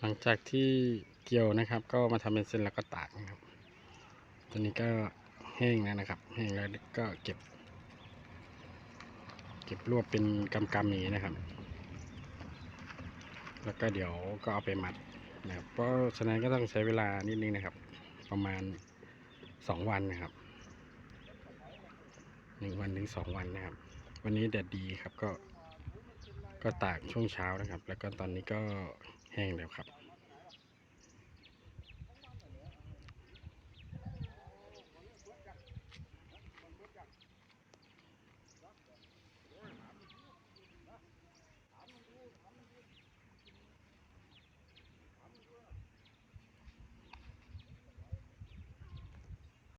หลังจากที่เกี่ยวนะครับ ก็มาทำเป็นเส้นแล้วก็ตากนะครับตอนนี้ก็แห้งแล้วนะครับ แห้งแล้วก็เก็บ เก็บรวบเป็นกำกำนี้นะครับ แล้วก็เดี๋ยวก็เอาไปมัดนะครับเพราะฉะนั้นก็ต้องใช้เวลานิดนึงนะครับ ประมาณสองวันนะครับหนึ่งวันถึงสองวันนะครับ วันนี้แดดดีครับก็ก็ตากช่วงเช้านะครับ แล้วก็ตอนนี้ก็ แห้งแล้วครับ